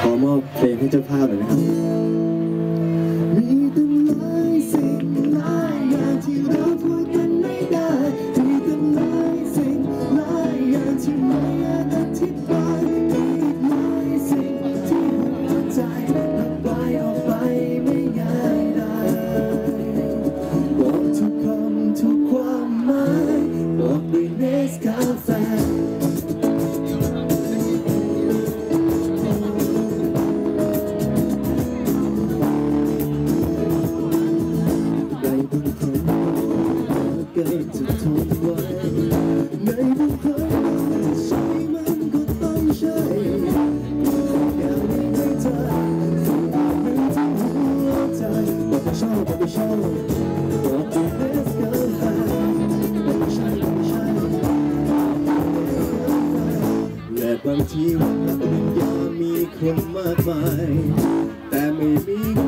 ขอมอบเพลงให้เจ้าภาพหน่อยนะครับ บางทีวันนั้นยามีคนมากมาย แต่ไม่มี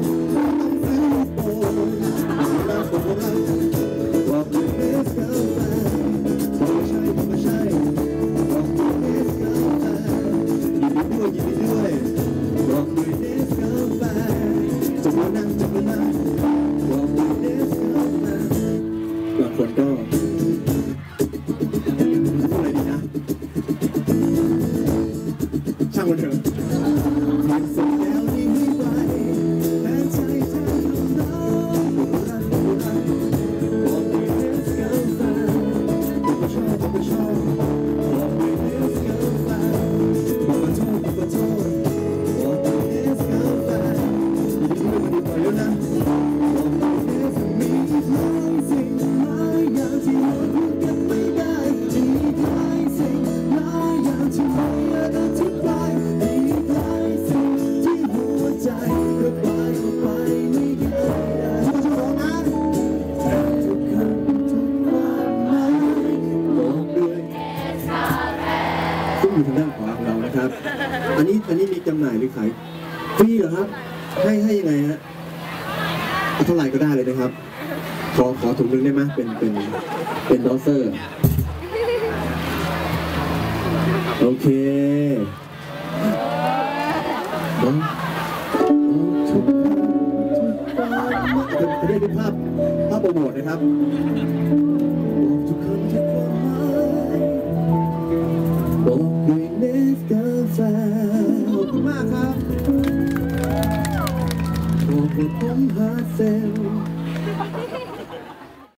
บางคนก็อะไรดีนะ ช่างเถอะางด้านขวาของเรานะครับ อันนี้อันนี้มีจำหน่ายหรือขายฟรีเหรอครับ ให้ให้ยังไงฮะเท่าไหร่ก็ได้เลยนะครับ ขอขอถุงนึงได้ไหมเป็นเป็นเป็นดอสเซอร์ โอเคจะได้เป็นภาพภาพโปรโมทนะครับ that I'm her